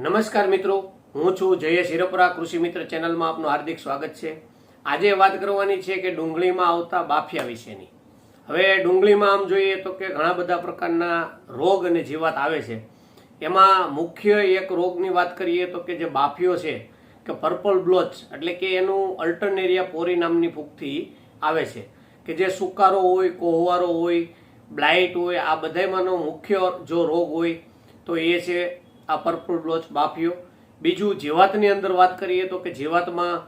નમસ્કાર મિત્રો, હું છું જયેશ હિરપરા, કૃષિ મિત્ર ચેનલમાં આપનું હાર્દિક સ્વાગત છે. આજે વાત કરવાની છે કે ડુંગળીમાં આવતા બાફિયા વિશેની. હવે ડુંગળીમાં આમ જોઈએ તો કે ઘણા બધા પ્રકારના રોગ અને જીવાત આવે છે. એમાં મુખ્ય એક રોગની વાત કરીએ તો કે જે બાફિયો છે, કે પર્પલ બ્લોચ એટલે કે એનું અલ્ટરનેરિયા પોરી નામની ફૂગથી આવે છે. કે જે સુકારો હોય, કોહવારો હોય બ્લાઇટ હોય, આ બધામાંનો મુખ્ય જો રોગ હોય તો એ છે આ પર્પલ બ્લોચ બાફ્યો. બીજું જીવાતની અંદર વાત કરીએ તો કે જીવાતમાં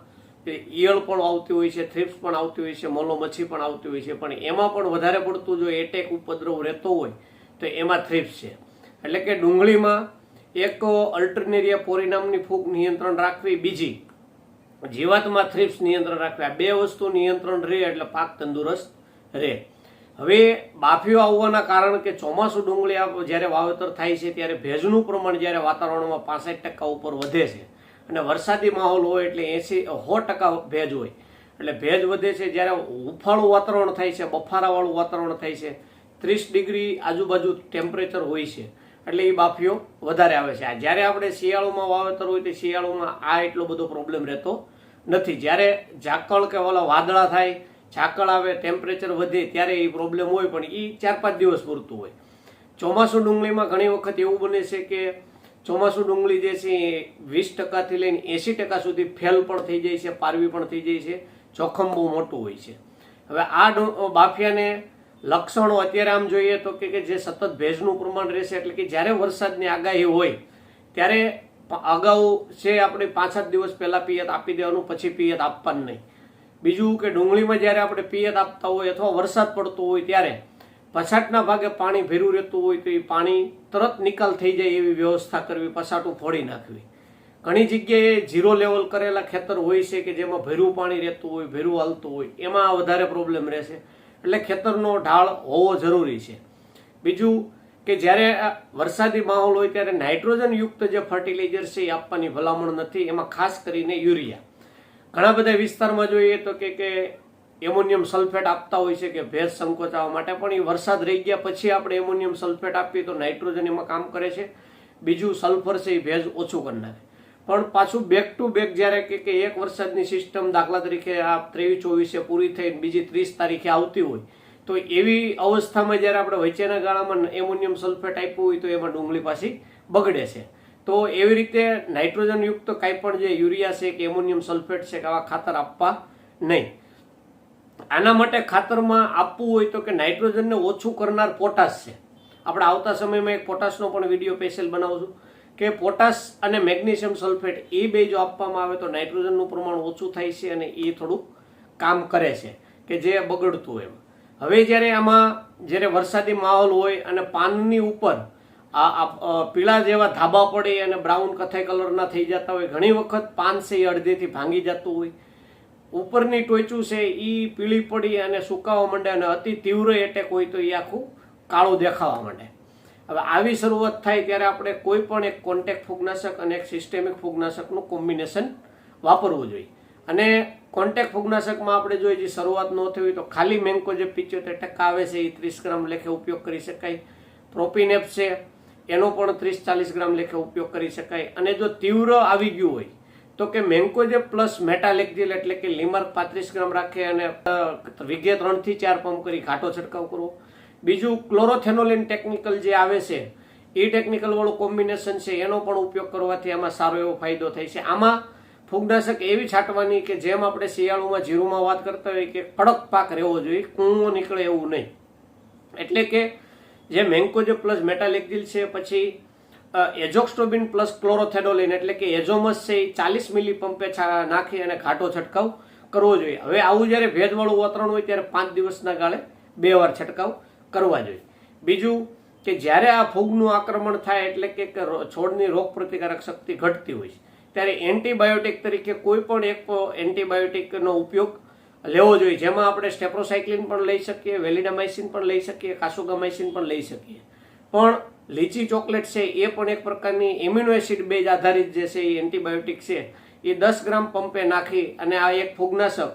ઈયળ પણ આવતી હોય છે થ્રિપ્સ પણ આવતી હોય છે મોલો મચ્છી પણ આવતી હોય છે, પણ એમાં પણ વધારે પડતું જો એટેક ઉપદ્રવ રહેતો હોય, તો એમાં થ્રિપ્સ છે. એટલે કે ડુંગળીમાં એક અલ્ટરનેરિયા પોરી ફૂગ નિયંત્રણ રાખવી બીજી. જીવાતમાં થ્રિપ્સ નિયંત્રણ રાખવી. આ બે વસ્તુ નિયંત્રણ રહે એટલે પાક તંદુરસ્ત રહે. હવે બાફીઓ આવવાના કારણ કે ચોમાસું ડુંગળી જ્યારે વાવેતર થાય છે ત્યારે ભેજનું પ્રમાણ જ્યારે વાતાવરણમાં પાસઠ ટકા ઉપર વધે છે. અને વરસાદી માહોલ હોય એટલે એસી, સો ટકા ભેજ હોય. એટલે ભેજ વધે છે જ્યારે હુંફાળું વાતાવરણ થાય છે, બફારાવાળું વાતાવરણ થાય છે. ત્રીસ ડિગ્રી આજુબાજુ ટેમ્પરેચર હોય છે. એટલે એ બાફીઓ વધારે આવે છે. જ્યારે આપણે શિયાળુમાં વાવેતર હોય તો શિયાળુમાં આ એટલો બધો પ્રોબ્લેમ રહેતો નથી. જ્યારે ઝાકળ કે ઓલા વાદળા થાય ઝાકળ આવે ટેમ્પરેચર વધે ત્યારે એ પ્રોબ્લેમ હોય, પણ એ ચાર પાંચ દિવસ પૂરતું હોય. ચોમાસું ડુંગળીમાં ઘણી વખત એવું બને છે કે ચોમાસું ડુંગળી જે છે એ વીસ ટકાથી લઈને એંસી ટકા સુધી ફેલ પણ થઈ જાય છે, પારવી પણ થઈ જાય છે, જોખમ બહુ મોટું હોય છે. હવે આ બાફિયાને લક્ષણો અત્યારે આમ જોઈએ તો કે કે જે સતત ભેજનું પ્રમાણ રહેશે એટલે કે જ્યારે વરસાદની આગાહી હોય, ત્યારે અગાઉ છે આપણે પાંચ સાત દિવસ પહેલાં પિયત આપી દેવાનું, પછી પિયત આપવાનું નહીં. બીજું કે ડુંગળીમાં જ્યારે આપણે પિયત આપતા હોય અથવા વરસાદ પડતો હોય ત્યારે પછાટના ભાગે પાણી ભેરું રહેતું હોય તો એ પાણી તરત નિકાલ થઈ જાય એવી વ્યવસ્થા કરવી, પછાટું ફોડી નાખવી. ઘણી જગ્યાએ ઝીરો લેવલ કરેલા ખેતર હોય છે કે જેમાં ભેરું પાણી રહેતું હોય, ભેરું હાલતું હોય, એમાં વધારે પ્રોબ્લેમ રહેશે. એટલે ખેતરનો ઢાળ હોવો જરૂરી છે. બીજું કે જ્યારે વરસાદી માહોલ હોય ત્યારે નાઇટ્રોજનયુક્ત જે ફર્ટિલાઇઝર છે એ આપવાની ભલામણ નથી, એમાં ખાસ કરીને યુરિયા. ઘણા બધા વિસ્તારમાં જોઈએ તો કે કે એમોનિયમ સલ્ફેટ આપતા હોય છે કે ભેજ સંકોચાવા માટે, પણ એ વરસાદ રહી ગયા પછી આપણે એમોનિયમ સલ્ફેટ આપીએ તો નાઇટ્રોજન એમાં કામ કરે છે. બીજું સલ્ફર છે એ ભેજ ઓછું કરી નાખે. પણ પાછું બેક ટુ બેક જ્યારે કે કે એક વરસાદની સિસ્ટમ દાખલા તરીકે આ ત્રેવીસ, ચોવીસે પૂરી થઈને બીજી ત્રીસ તારીખે આવતી હોય, તો એવી અવસ્થામાં જ્યારે આપણે વચ્ચેના ગાળામાં એમોનિયમ સલ્ફેટ આપ્યું હોય તો એમાં ડુંગળી પાછી બગડે છે. તો એવી રીતે નાઇટ્રોજન યુક્ત કાંઈ પણ જે યુરિયા છે કે એમોનિયમ સલ્ફેટ છે કે આવા ખાતર આપવા નહીં. આના માટે ખાતરમાં આપવું હોય તો કે નાઇટ્રોજનને ઓછું કરનાર પોટાશ છે. આપણે આવતા સમયમાં એક પોટાશનો પણ વીડિયો સ્પેશિયલ બનાવશું કે પોટાશ અને મેગ્નેશિયમ સલ્ફેટ એ બે જો આપવામાં આવે તો નાઇટ્રોજનનું પ્રમાણ ઓછું થાય છે અને એ થોડું કામ કરે છે કે જે બગડતું એમ. હવે જ્યારે આમાં જ્યારે વરસાદી માહોલ હોય અને પાનની ઉપર આ પીળા જેવા ધાબા પડે અને બ્રાઉન કથાઈ કલરના થઈ જતા હોય. ઘણી વખત પાન છે એ અડધેથી ભાંગી જતું હોય. ઉપરની ટોચું છે એ પીળી પડી અને સુકાવા માંડે અને અતિ તીવ્ર એટેક હોય તો એ આખું કાળું દેખાવા માંડે. હવે આવી શરૂઆત થાય ત્યારે આપણે કોઈ પણ એક કોન્ટેક ફૂગનાશક અને એક સિસ્ટેમિક ફૂગનાશકનું કોમ્બિનેશન વાપરવું જોઈએ. અને કોન્ટેક ફૂગનાશકમાં આપણે જોઈએ જે શરૂઆત ન થઈ હોય તો ખાલી મેન્કો જે પિત્યોતેર ટકા આવે છે એ ત્રીસ ગ્રામ લેખે ઉપયોગ કરી શકાય. પ્રોપિનેપ છે એનો પણ ત્રીસ ચાલીસ ગ્રામ લેખે ઉપયોગ કરી શકાય. અને જો તીવ્ર આવી ગયું હોય, તો કે મેન્કોજે પ્લસ મેટાલેક્ઝિલ એટલે કે લીમર પાંત્રીસ ગ્રામ રાખે અને વીઘે ત્રણથી ચાર પંપ કરી ઘાટો છંટકાવ કરવો. બીજું ક્લોરોથેનોલિન ટેકનિકલ જે આવે છે એ ટેકનિકલ વાળું કોમ્બિનેશન છે, એનો પણ ઉપયોગ કરવાથી આમાં સારો એવો ફાયદો થાય છે. આમાં ફૂગનાશક એવી છાંટવાની કે જેમ આપણે શિયાળુમાં જીરુમાં વાત કરતા હોઈએ કે કડક પાક રહેવો જોઈએ, કૂણો નીકળે એવું નહીં. એટલે કે જે મેન્કોજો પ્લસ મેટાલેક્ઝિલ છે, પછી એઝોક્સ્ટોબિન પ્લસ ક્લોરોથેડોલિન એટલે કે એઝોમસ છે, એ ચાલીસ મિલી પંપે નાખી અને ઘાટો છંટકાવ કરવો જોઈએ. હવે આવું જ્યારે ભેજવાળું વાતાવરણ હોય ત્યારે પાંચ દિવસના ગાળે બે વાર છંટકાવ કરવા જોઈએ. બીજું કે જ્યારે આ ફૂગનું આક્રમણ થાય એટલે કે છોડની રોગ પ્રતિકારક શક્તિ ઘટતી હોય છે, ત્યારે એન્ટીબાયોટિક તરીકે કોઈ પણ એક એન્ટીબાયોટિકનો ઉપયોગ લેવો જોઈએ. જેમાં આપણે સ્ટેપ્રોસાયક્લિન પણ લઈ શકીએ, વેલિડામાઇસિન પણ લઈ શકીએ, કાસુગામાઇસિન પણ લઈ શકીએ. પણ લીચી ચોકલેટ છે, એ પણ એક પ્રકારની એમિનો એસિડ બેઝ આધારિત જે છે, એ એન્ટીબાયોટિક છે, એ દસ ગ્રામ પંપે નાખી અને આ એક ફૂગનાશક.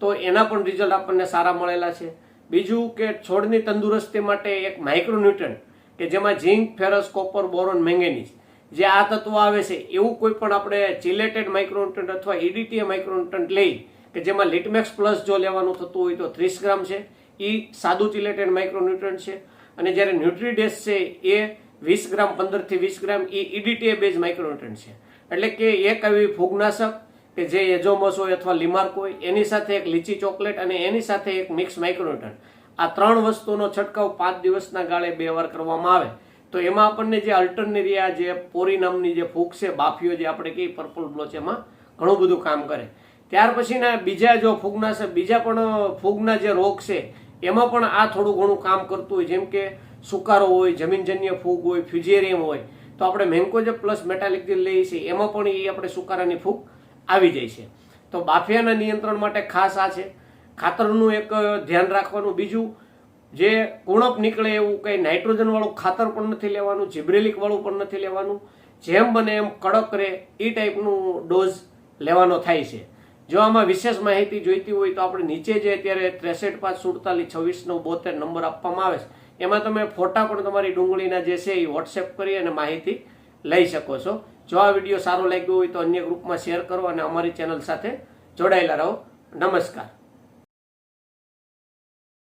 તો એના પણ રિઝલ્ટ આપણને સારા મળેલા છે. બીજું કે છોડની તંદુરસ્તી માટે એક માઇક્રોન્યુટ્રન, કે જેમાં zinc, ferrous, copper, boron, manganese. જે આ તત્વો આવે છે, એવું કોઈ પણ આપણે ચિલેટેડ માઇક્રોન્યુટ્રન અથવા ઈડીટીએ માઇક્રોન્યુટ્રન લઈ કે જેમાં લિટમેક્સ પ્લસ જો લેવાનું થતું હોય તો ત્રીસ ગ્રામ છે. એ સાદું ચિલેટેડ માઇક્રોન્યુટ્રન્ટ છે. અને જ્યારે ન્યુટ્રીડેસ છે, એ વીસ ગ્રામ, પંદરથી વીસ ગ્રામ એ ઇડીટીએ બેઝ માઇક્રોન્યુટ્રન્ટ છે. એટલે કે એક આવી ફૂગનાશક કે જે એજોમસ હોય અથવા લીમાર્ક હોય, એની સાથે એક લીચી ચોકલેટ અને એની સાથે એક મિક્સ માઇક્રોન્યુટ્રન્ટ આ ત્રણ વસ્તુનો છંટકાવ પાંચ દિવસના ગાળે બે વાર કરવામાં આવે. તો એમાં આપણને જે અલ્ટરનેરિયા જે પોરી નામની જે ફૂગ છે, બાફીઓ જે આપણે કહીએ પર્પલ બ્લોચ એમાં ઘણું બધું કામ કરે. ત્યાર પછીના બીજા જો ફૂગના છે, બીજા પણ ફૂગના જે રોગ છે, એમાં પણ આ થોડું ઘણું કામ કરતું હોય. જેમ કે સુકારો હોય, જમીનજન્ય ફૂગ હોય ફ્યુજેરિયમ હોય, તો આપણે મેન્કોજે પ્લસ મેટાલિક લઈએ છીએ, એમાં પણ એ આપણે સુકારાની ફૂગ આવી જાય છે. તો બાફિયાના નિયંત્રણ માટે ખાસ આ છે. ખાતરનું એક ધ્યાન રાખવાનું. બીજું, જે કુણપ નીકળે એવું કંઈ નાઇટ્રોજનવાળું ખાતર પણ નથી લેવાનું, જિબ્રેલિકવાળું પણ નથી લેવાનું. જેમ બને એમ કડક રહે એ ટાઈપનું ડોઝ લેવાનો થાય છે. જો આમાં વિશેષ માહિતી જોઈતી હોય તો આપણે નીચે જે અત્યારે ત્રેસઠ પાંચ સુડતાલીસ છવ્વીસ નવ બોતેર નંબર આપવામાં આવે છે. એમાં તમે ફોટા પણ તમારી ડુંગળીના જે છે એ વોટ્સએપ કરી અને માહિતી લઈ શકો છો. જો આ વીડિયો સારો લાગ્યો હોય તો અન્ય ગ્રુપમાં શેર કરો અને અમારી ચેનલ સાથે જોડાયેલા રહો. નમસ્કાર.